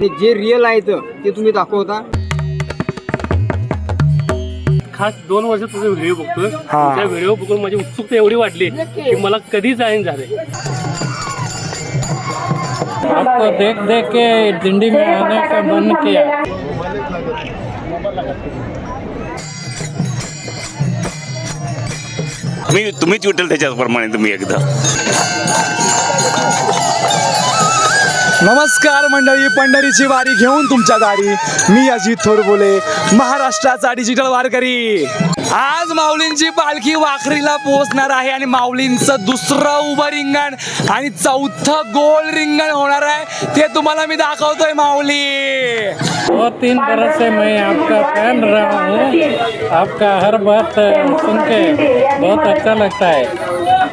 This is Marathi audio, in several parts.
ते जे रिअल आहे ते तुम्ही दाखवता? खास दोन वर्ष तुझे व्हिडिओ बघतोय. त्या व्हिडिओ बघून माझी उत्सुकता एवढी वाढली की मला कधी जाईन झाले आपको देख देख के दिंडी में आने का मन किया. मी तुम्हीच विठ्ठल त्याच्याप्रमाणे तुम्ही एकदा. नमस्कार मंडळी पंढरीची वारी घेऊन तुमच्या दारी मी अजित थोरबोले महाराष्ट्राचा डिजिटल वारकरी. आज माऊलींची पालखी वाखरीला पोहोचणार आहे आणि माऊलींचं दुसरं उभं रिंगण आणि चौथं गोल रिंगण होणार आहे. ते तुम्हाला मी दाखवतोय माऊली. दो तीन बरस से मैं आपका फैन रहा हूँ. आपका हर बात सुन के बहुत अच्छा लगता है।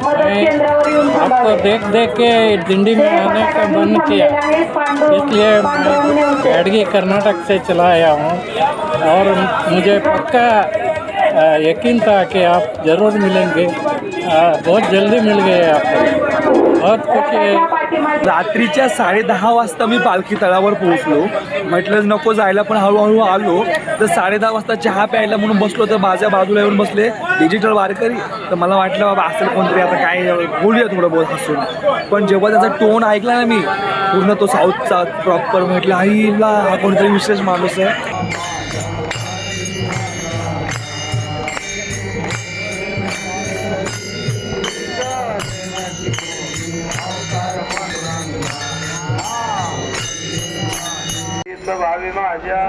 मैं आपको देख देख के दिंडी में आने का मन किया। इसलिए मैं बैडगी कर्नाटक से चला आया हूँ। और मुझे पक्का यकीन था कि आप ज़रूर मिलेंगे बहुत जल्दी मिल गए आपको बहुत खुशी है रात्रीच्या साडेदहा वाजता मी पालखी तळावर पोहोचलो म्हटलं नको जायला पण हळूहळू आलो तर साडेदहा वाजता चहा प्यायला म्हणून बसलो तर माझ्या बाजूला येऊन बसले डिजिटल वारकरी तर मला वाटलं बाबा असेल कोणतरी आता काय बोलूया थोडं बहुत हसून पण जेव्हा त्याचा टोन ऐकला ना मी पूर्ण तो साऊथचा प्रॉपर म्हटलं आईला हा कोणतरी विशेष माणूस आहे भावी माझ्या.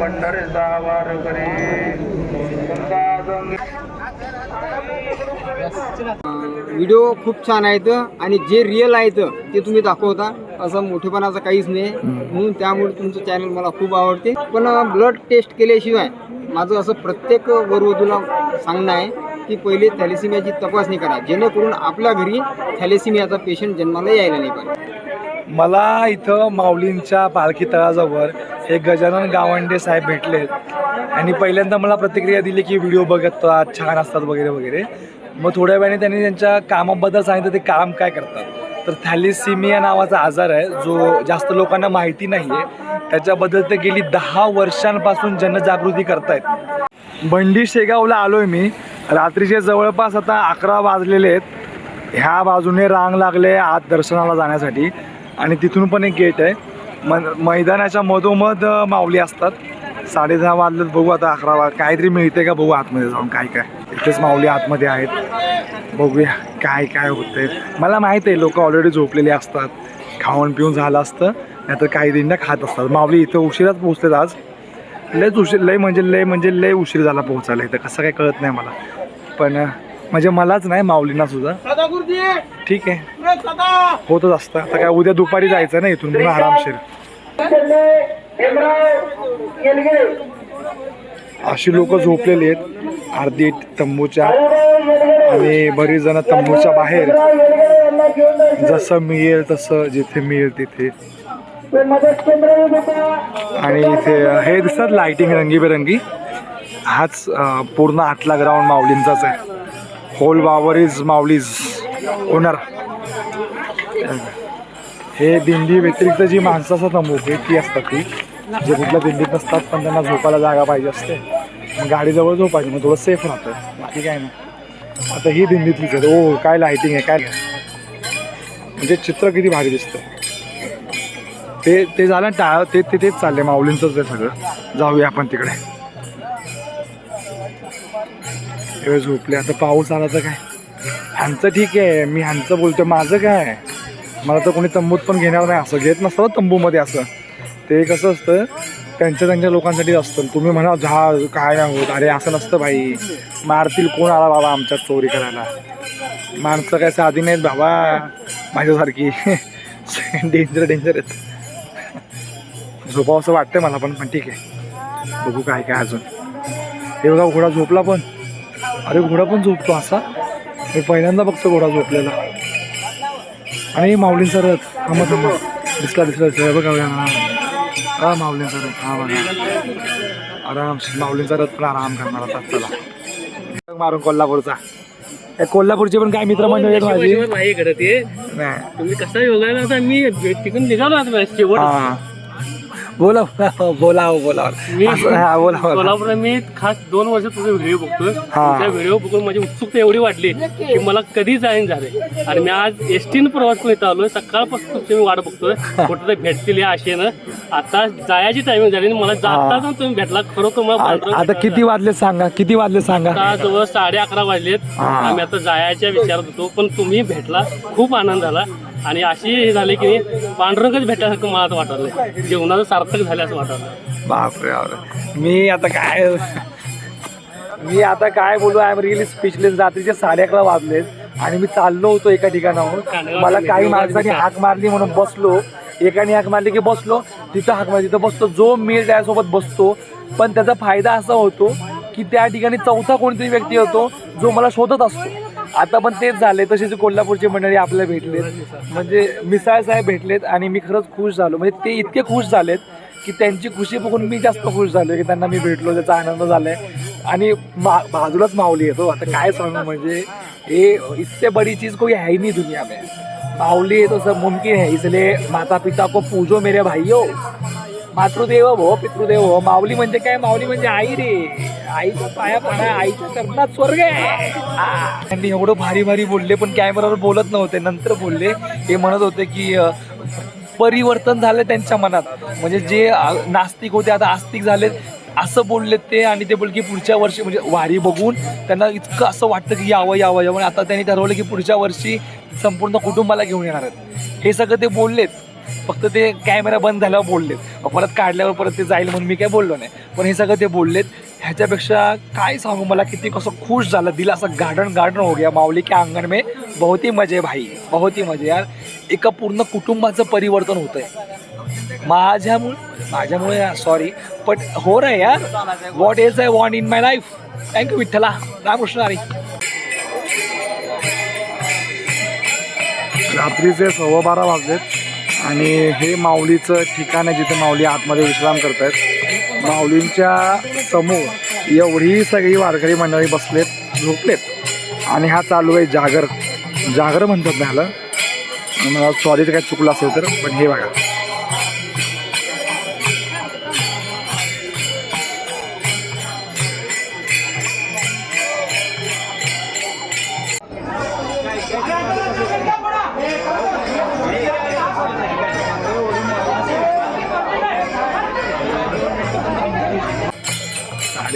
पंढरीचा वार करी व्हिडिओ खूप छान आहेत आणि जे रिअल आहेत ते तुम्ही दाखवता. असं मोठेपणाचं काहीच नाही. म्हणून त्यामुळे तुमचं चॅनल मला खूप आवडते. पण ब्लड टेस्ट केल्याशिवाय माझं असं प्रत्येक वरवधूला सांगणं आहे की पहिले थॅलेसिमियाची तपासणी करा. जेणेकरून आपल्या घरी थॅलेसिमियाचा पेशंट जन्माला यायला नाही पाहिजे. मला इथं माऊलींच्या पालखी तळाजवळ हे गजानन गावंडे साहेब भेटलेत. आणि पहिल्यांदा मला प्रतिक्रिया दिली की व्हिडिओ बघतात छान असतात वगैरे वगैरे. मग थोड्या वेळाने त्यांनी त्यांच्या कामाबद्दल सांगितलं ते काम काय करतात. तर थॅलिसिमिया नावाचा आजार आहे जो जास्त लोकांना माहिती नाही आहे त्याच्याबद्दल ते गेली दहा वर्षांपासून जनजागृती करतायत. बंडी शेगावला आलो आहे मी. रात्रीचे जवळपास आता अकरा वाजलेले आहेत. ह्या बाजूने रांग लागले आत दर्शनाला जाण्यासाठी. आणि तिथून पण एक गेट आहे. म मैदानाच्या मधोमध माऊली असतात. साडेदहा वाजलं बघू आता अकरा वाज काहीतरी मिळते का? बघू आतमध्ये जाऊन काय काय. इथेच माऊली आतमध्ये आहेत. बघूया काय काय होतंय. मला माहीत आहे लोक ऑलरेडी झोपलेले असतात. खाऊन पिऊन झालं असतं. नाहीतर काही दिंड्या खात असतात. माऊली इथं उशिराच पोहोचलेत आज. लयच उशीर लय म्हणजे लय म्हणजे लय उशीर झाला पोहोचायला इथं. कसं काय कळत नाही मला. पण म्हणजे मलाच नाही माऊलींना सुद्धा. ठीक आहे. होतच असतं. आता काय उद्या दुपारी जायचं ना इथून पुन्हा आरामशीर. अशी लोक झोपलेली आहेत. अर्धी तंबूच्या आणि बरीच जण तंबूच्या बाहेर. जसं मिळेल तसं जिथे मिळेल तिथे. आणि इथे हे दिसतात लाइटिंग रंगीबेरंगी. हाच पूर्ण आतला ग्राउंड माऊलींचाच आहे. Whole power is Mauli's owner. हे दिंडी व्यतिरिक्त जी माणसं असतात ना आहे ती असतात ती जे कुठल्या दिंडीत नसतात पण त्यांना झोपायला जागा पाहिजे असते. मग गाडीजवळ झोपायची मग थोडं सेफ राहतं. बाकी काय नाही. आता ही दिंडीतलीच आहे. ओ काय लायटिंग आहे काय म्हणजे चित्र किती भारी दिसतं. ते ते झालं टाळ ते ते तेच चालले माऊलींचंच आहे सगळं. जाऊया आपण तिकडे. एवढे झोपले. आता पाऊस आला तर काय? ह्यांचं ठीक आहे. मी ह्यांचं बोलतो माझं काय? मला तर कोणी तंबूत पण घेणार नाही. असं घेत नसतं ना तंबूमध्ये असं. ते कसं असतं त्यांच्या त्यांच्या लोकांसाठी असतं. तुम्ही म्हणा झाड काय नाही होत. अरे असं नसतं भाई मारतील कोण? आला बाबा आमच्यात चोरी करायला. माणसं काय साधी नाहीत बाबा. माझ्यासारखी. डेंजर डेंजर आहेत. झोपावं असं वाटतंय मला पण पण ठीक आहे. बघू काय काय अजून. हे बघा घोडा झोपला पण. अरे घोडा पण झोपतो असा? मी पहिल्यांदा बघतो घोडा झोपलेला. आणि माऊलींचा रथ थांबा थांबा. दिसला दिसला दिसला. हे बघा हा. हा माऊलींचा रथ हा बघा. आराम. माऊलींचा रथ पण आराम करणार आता चला मारून कोल्हापूरचा. कोल्हापूरचे पण काय मित्रमंडळी आहेत माझी? शिवाशिवाय नाही इकडे ते. नाही. तुम्ही कसं योगायला आता? मी तिकडून निघालो आता शेवट. हा. बोला बोला हो, बोला मी हा, बोला बोला. कोल्हापूरला मी खास दोन वर्ष तुझे व्हिडिओ बघतोय. हा. तुझ्या व्हिडिओ बघून माझी उत्सुकता एवढी वाढली की मला कधी जाईन झाले. आणि मी आज एस टीनं प्रवास करून इथं आलोय. सकाळपासून तुमची मी वाट बघतोय. कुठं तरी भेटतील या आशेनं. आता जायची टायमिंग झाली आणि मला जाताना तुम्ही भेटला. खरोखर मला आ- पांडुरंग आता किती वाजले सांगा किती वाजले सांगा? आता जवळ साडे अकरा वाजलेत. आम्ही आता जायच्या विचारत होतो पण तुम्ही भेटला. खूप आनंद झाला. आणि अशी हे झाली की पांडुरंगच भेटल्यासारखं मला आता वाटलं. जीवनाचं सार्थक झालं असं वाटलं. बापरे बापरे. मी आता काय मी आता काय बोलू आय एम रिअली स्पीचलेस रात्रीचे साडे अकरा वाजलेत आणि मी चाललो होतो एका ठिकाणाहून. मला काही माणसांनी हाक मारली म्हणून बसलो. एकाने हाक मारली की बसलो तिथं हाक मारली तिथं बसतो जो मी त्यासोबत बसतो पण त्याचा फायदा असा होतो की त्या ठिकाणी चौथा कोणतरी व्यक्ती होतो जो मला शोधत असतो. आता पण तेच झाले तसेच कोल्हापूरची मंडळी आपल्याला भेटलेत. म्हणजे मिसाळ साहेब भेटलेत आणि मी खरंच खुश झालो. म्हणजे ते इतके खुश झालेत की त्यांची खुशी बघून मी जास्त खुश झालो की त्यांना मी भेटलो त्याचा आनंद झालाय. आणि मा बाजूलाच माऊली येतो हो. आता काय सांगू म्हणजे हे इससे बड़ी चीज कोई है ही नहीं दुनिया में माऊली है तो सब मुमकिन है इसलिए माता पिता को पूजो मेरे भाइयों मातृदेव भो पितृदेव हो माऊली म्हणजे काय? माऊली म्हणजे आई रे. आईचा पाया पडा आईच्या चरणात स्वर्ग आहे. त्यांनी एवढं भारी भारी बोलले पण कॅमेरावर बोलत नव्हते. नंतर बोलले हे म्हणत होते की परिवर्तन झालं त्यांच्या मनात. म्हणजे जे नास्तिक होते आता आस्तिक झालेत असं बोलले ते आणि ते बोल की पुढच्या वर्षी म्हणजे वारी बघून त्यांना इतकं असं वाटतं की यावं यावं यावं. आणि आता त्यांनी ठरवलं की पुढच्या वर्षी संपूर्ण कुटुंबाला घेऊन येणार आहेत. हे सगळं ते बोललेत. फक्त ते कॅमेरा बंद झाल्यावर बोललेत. परत काढल्यावर परत ते जाईल म्हणून मी काय बोललो नाही. पण हे सगळं ते बोललेत. ह्याच्यापेक्षा काय सांगू? मला किती कसं खुश झालं. दिला असं गार्डन गार्डन हो गया. माऊली की अंगण में बहुत ही मजे भाई. बहुत ही मजे यार. एका पूर्ण कुटुंबाचं परिवर्तन होतंय. माझ्यामुळे माझ्यामुळे सॉरी बट हो रे यार. What is I want in my life thank you विठ्ठला. रामकृष्ण हरी. रात्रीचे सव्वा बारा वाजलेत आणि हे माऊलीचं ठिकाण आहे जिथे माऊली आतमध्ये विश्राम करतायत. माऊलींच्या समोर एवढी सगळी वारकरी मंडळी बसलेत झोपलेत. आणि हा चालू आहे जागर. जागर म्हणतात झालं सॉरी मला सॉरी काय चुकलं असेल तर पण हे बघा.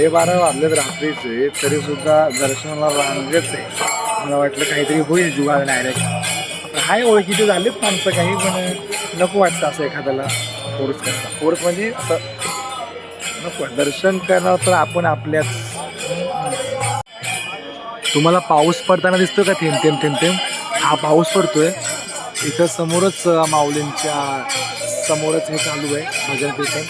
साडेबारा वाजलेत रात्रीचे तरी सुद्धा दर्शनाला रांगेच आहे मला वाटलं काहीतरी होईल जुगाड डायरेक्ट हाय ओळखीचे झालेच माणसं काही पण नको वाटतं असं एखाद्याला फोर्स करता. फोर्स म्हणजे असं नको दर्शन करणार तर आपण आपल्याच. तुम्हाला पाऊस पडताना दिसतो का? थेंब थेंब थेंब थेंब. हा पाऊस पडतोय. इथं समोरच माऊलींच्या समोरच हे चालू आहे भजन कीर्तन.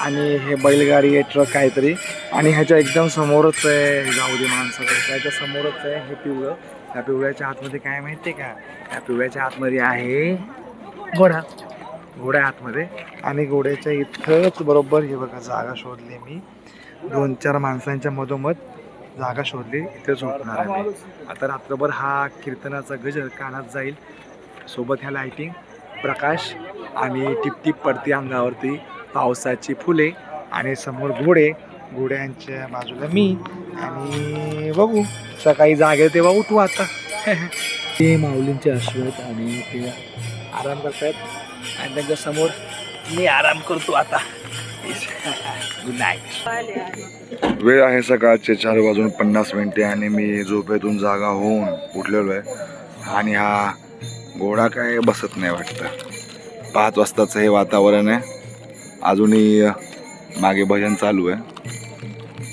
आणि हे बैलगाडी आहे ट्रक काहीतरी. आणि ह्याच्या एकदम समोरच आहे जाऊ दे माणसं त्याच्या समोरच आहे हे पिवळं. त्या पिवळ्याच्या आतमध्ये काय माहिती आहे का? त्या पिवळ्याच्या आतमध्ये आहे घोडा. घोड्या आतमध्ये. आणि घोड्याच्या इथंच बरोबर हे बघा जागा शोधली मी. दोन चार माणसांच्या मधोमध जागा शोधली इथे झोपणार आहे आता रात्रभर हा कीर्तनाचा गजर कानात जाईल. सोबत ह्या लाईटिंग प्रकाश आणि टिपटिप पडती अंगावरती पावसाची फुले आणि समोर घोडे. घोड्यांच्या बाजूला मी आणि बघू. सकाळी जागे तेव्हा उठू आता. ते माऊलींचे अश्व आहेत आणि ते आराम करतायत. आणि त्यांच्यासमोर मी आराम करतो आता. गुड नाईट वेळ आहे सकाळचे चार वाजून पन्नास मिनिटे आणि मी झोपेतून जागा होऊन उठलेलो आहे. आणि हा घोडा काय बसत नाही वाटतं. पाच वाजताचं हे वातावरण आहे. अजूनही मागे भजन चालू आहे.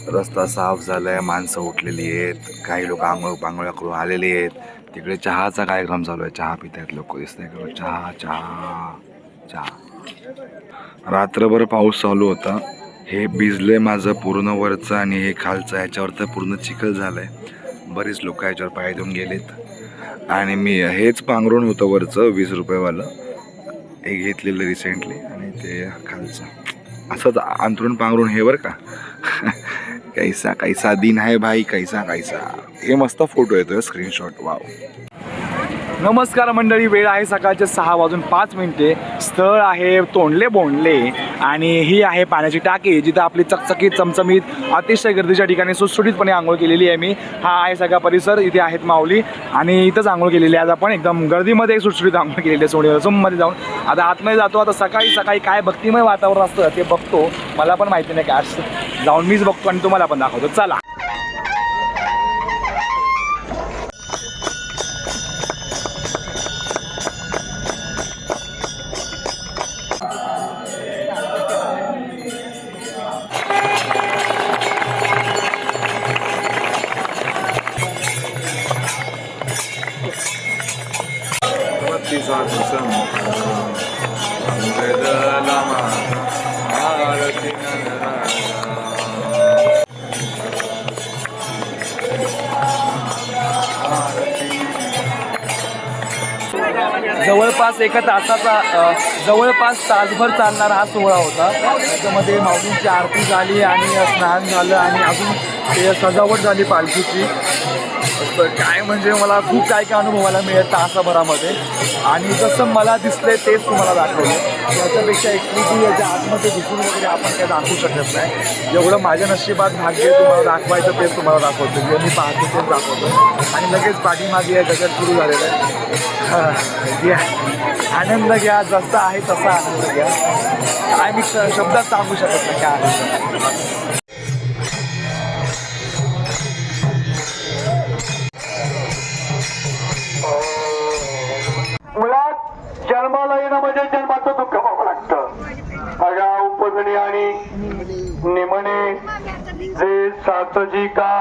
रस्ता साफ झाला आहे माणसं उठलेली आहेत काही लोक आंघोळ पांघोळ्या करून आलेली आहेत. तिकडे चहाचा कार्यक्रम चालू आहे. चहा पित आहेत लोक. दिसतंय आहे चहा चहा चहा. रात्रभर पाऊस चालू होता. हे भिजले माझं पूर्ण वरचं आणि हे खालचं. याच्यावर तर पूर्ण चिखल झालंय. बरीच लोक याच्यावर पाय देऊन गेलेत. आणि मी हेच पांघरून होतं वरचं वीस रुपयेवालं. हे घेतलेलं रिसेंटली आणि ते खालचं. असंच अंतरून पांघरून हे बरं का? कैसा कैसा दिन आहे भाई कैसा कैसा? हे मस्त फोटो येतोय स्क्रीनशॉट वाव नमस्कार मंडळी वेळ आहे सकाळचे सहा वाजून पाच मिनिटे. स्थळ आहे तोंडले बोंडले आणि ही आहे पाण्याची टाकी जिथं आपली चकचकीत चमचमीत अतिशय गर्दीच्या ठिकाणी सुटसुटीतपणे आंघोळ केलेली आहे मी. हा आहे सगळा परिसर इथे आहेत माऊली. आणि इथंच आंघोळ केलेली आहे आज आपण. एकदम गर्दीमध्ये सुटसुटीत आंघोळ केलेली आहे सोडीवर सोममध्ये जाऊन. आता आतमध्ये जातो आता सकाळी सकाळी काय भक्तिमय वातावरण असतं ते बघतो. मला पण माहिती नाही काय जाऊन मीच बघतो आणि तुम्हाला पण दाखवतो. चला. तास एका तासाचा जवळपास तासभर चालणारा हा सोहळा होता. त्याच्यामध्ये माऊलींची आरती झाली आणि स्नान झालं आणि अजून ते सजावट झाली पालखीची. तर काय म्हणजे मला खूप काय काय अनुभवायला मिळेल तासाभरामध्ये. आणि जसं मला दिसतंय तेच तुम्हाला दाखवलं याच्यापेक्षा ॲक्टिव्हिटी याच्या आतमध्ये दिसून वगैरे आपण काय दाखवू शकत नाही. जेवढं माझ्या नशिबात भाग्य तुम्हाला दाखवायचं तेच तुम्हाला दाखवतो. जे मी पाहतो तेच दाखवतो. आणि लगेच पाठीमागे या जगात सुरू झालेलं आहे. आनंद घ्या जसा आहे तसा आनंद घ्या. आणि शब्दात सांगू शकत नाही काय आनंद? जन्माला येणं म्हणजे जन्माचं दुःख पाहावं लागतं. अगा उपजणी आणि निमणे जे सातजी का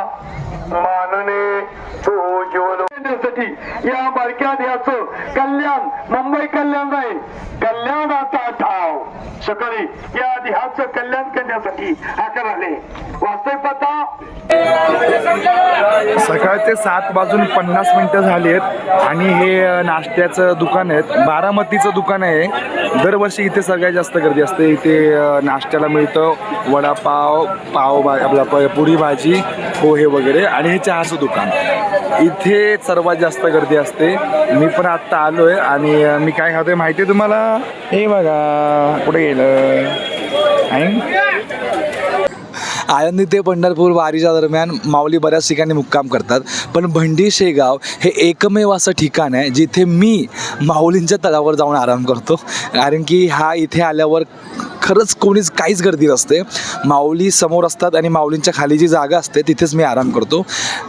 मानने तो जीवनसाठी या बारक्या देहाचं कल्याण मुंबई कल्याण नाही कल्याणाचा ठाव. सकाळी या देहाचं कल्याण करण्यासाठी आकार आले वास्तविक पाहता सकाळचे सात वाजून पन्नास मिनटं झाली आहेत. आणि हे नाश्त्याचं दुकान आहे बारामतीचं दुकान आहे दरवर्षी इथे सगळ्यात जास्त गर्दी असते. इथे नाश्त्याला मिळतं वडापाव पाव भा आपला पुरी भाजी पोहे वगैरे. आणि हे चहाचं दुकान. इथे सर्वात जास्त गर्दी असते. मी पण आत्ता आलो आहे आणि मी काय खातोय माहिती आहे तुम्हाला? हे बघा कुठे गेलं? आणि आळंदी ते पंढरपूर वारीच्या दरम्यान माऊली बऱ्याच ठिकाणी मुक्काम करतात. पण भंडी शेगाव हे एकमेव असं ठिकाण आहे जिथे मी माऊलींच्या तळावर जाऊन आराम करतो. कारण की हा इथे आल्यावर खरंच कोणीच काहीच गर्दी नसते. माऊली समोर असतात आणि माऊलींच्या खाली जी जागा असते तिथेच मी आराम करतो.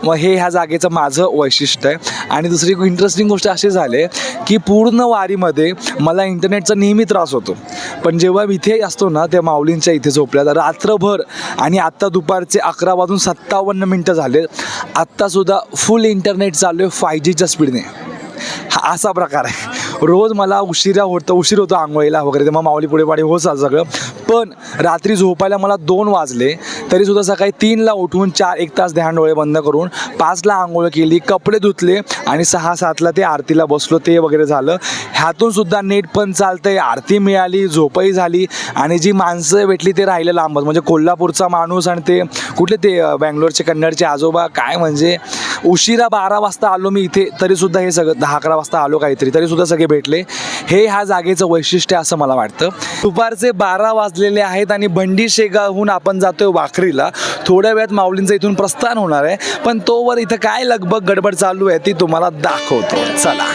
मग हे ह्या जागेचं माझं वैशिष्ट्य आहे. आणि दुसरी इंटरेस्टिंग गोष्ट अशी झाली की पूर्ण वारीमध्ये मला इंटरनेटचा नेहमी त्रास होतो. पण जेव्हा इथे असतो ना त्या माऊलींच्या इथे झोपल्यात रात्रभर आणि आत्ता दुपारचे अकरा वाजून सत्तावन्न मिनटं झाले. आत्तासुद्धा फुल इंटरनेट चालू आहे फाय जीच्या स्पीडने हा असा प्रकार आहे. रोज मला उशिरा होतं उशीर होतो आंघोळीला वगैरे मग माऊली पुढे पाडी हो चाल सगळं. पण रात्री झोपायला मला दोन वाजले. तरीसुद्धा सकाळी तीनला उठून चार एक तास ध्यान डोळे बंद करून पाचला आंघोळ केली कपडे धुतले आणि सहा सातला ते आरतीला बसलो. ते वगैरे झालं. ह्यातून सुद्धा नेट पण चालतंय. आरती मिळाली झोपही झाली आणि जी माणसं भेटली ते राहिले लांबच. म्हणजे कोल्हापूरचा माणूस आणि ते कुठले ते बँगलोरचे कन्नडचे आजोबा काय म्हणजे उशिरा बारा वाजता आलो मी इथे. तरीसुद्धा हे सगळं दहा अकरा वाजता आलो काहीतरी. तरीसुद्धा सगळे भेटले. हे ह्या जागेचं वैशिष्ट्य असं मला वाटतं. दुपारचे बारा वाज वाजलेले आहेत आणि भंडी शेगावहून आपण जातोय वाखरीला. थोड्या वेळात माऊलींचं इथून प्रस्थान होणार आहे. पण तोवर इथं काय लगबग गडबड चालू आहे ती तुम्हाला दाखवतो. चला.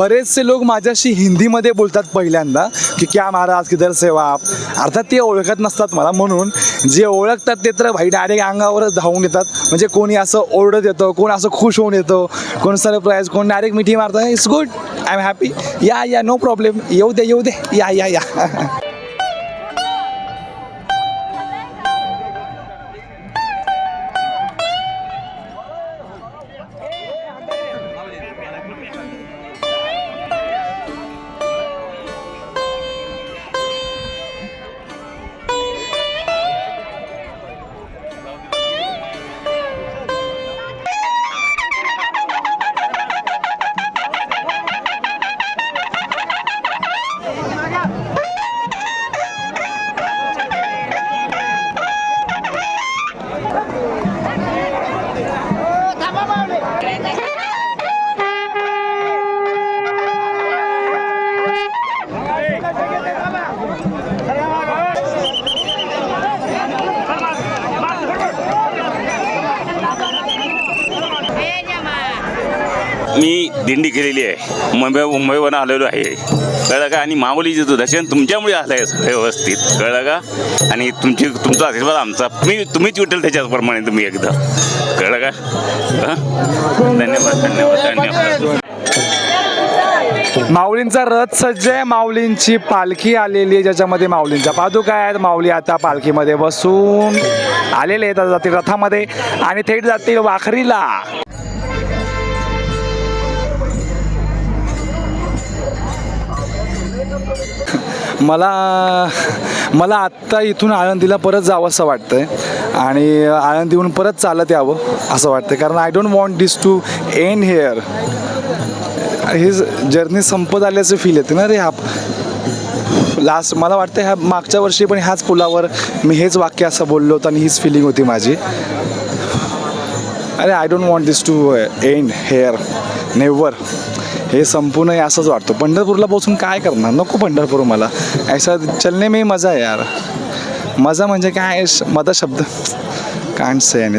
बरेचसे लोक माझ्याशी हिंदीमध्ये बोलतात पहिल्यांदा की क्या महाराज किधर सेवा हो आप? अर्थात ते ओळखत नसतात मला. म्हणून जे ओळखतात ते तर भाई डायरेक्ट अंगावरच धावून येतात. म्हणजे कोणी असं ओरडत येतं कोण असं खुश होऊन येतो कोण सरप्राईज कोण डायरेक्ट मिठी मारतं. It's good I am happy yeah yeah no problem येऊ दे येऊ दे. या या या. मुंबई मुंबईवरून आलेलो आहे. कळलं का? आणि माऊलीचे दर्शन तुमच्यामुळे झालं आहे व्यवस्थित. कळलं का? आणि तुमची तुमचा आशीर्वाद आमचा. मी तुम्हीच विठ्ठल त्याच्याप्रमाणे तुम्ही एकदा. कळलं का? धन्यवाद धन्यवाद धन्यवाद. माऊलींचा रथ सज्ज आहे माऊलींची पालखी आलेली आहे ज्याच्यामध्ये माऊलींच्या पादुका आहेत. माऊली आता पालखीमध्ये बसून आलेले आहेत आता जातील रथामध्ये. आणि थेट जातील वाखरीला. मला मला आत्ता इथून आळंदीला परत जावंसं आहे आणि आळंदीहून परत चालत यावं असं वाटतं कारण I don't want this to end here he journey संपत आल्याचं फील येते ना रे हा. लास्ट मला वाटतं ह्या मागच्या वर्षी पण ह्याच पुलावर मी हेच वाक्य असं बोललो होतं आणि हीच फिलिंग होती माझी. अरे I don't want this to end here never हे संपूर्ण असंच वाटतं. पंढरपूरला पोचून काय करणार? नको पंढरपूर मला. ऐसा चलने में मजा आहे यार. मजा म्हणजे काय? मजा शब्द कांट से आणि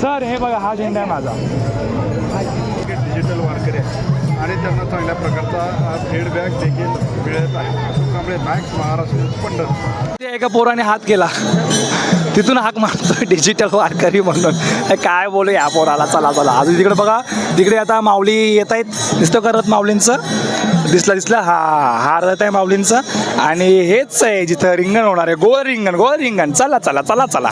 सर हे बघा हा झेंडा आहे माझा. डिजिटल वारकरी आहे. आणि त्यांना चांगल्या प्रकारचा फीडबॅक देखील मिळत आहे. त्यामुळे मॅक्स महाराष्ट्र पंढर ते एका पोराने हात केला. तिथून हाक मारतोय डिजिटल वारकरी म्हणून. काय बोलू या पोराला चला चला. अजून तिकडे बघा. तिकडे आता माऊली येत आहेत. दिसतो करत माऊलींचं? दिसला दिसला. हा हा रथ आहे माऊलींचा. आणि हेच आहे जिथं रिंगण होणार आहे. गोल रिंगण गोल रिंगण. चला चला चला चला.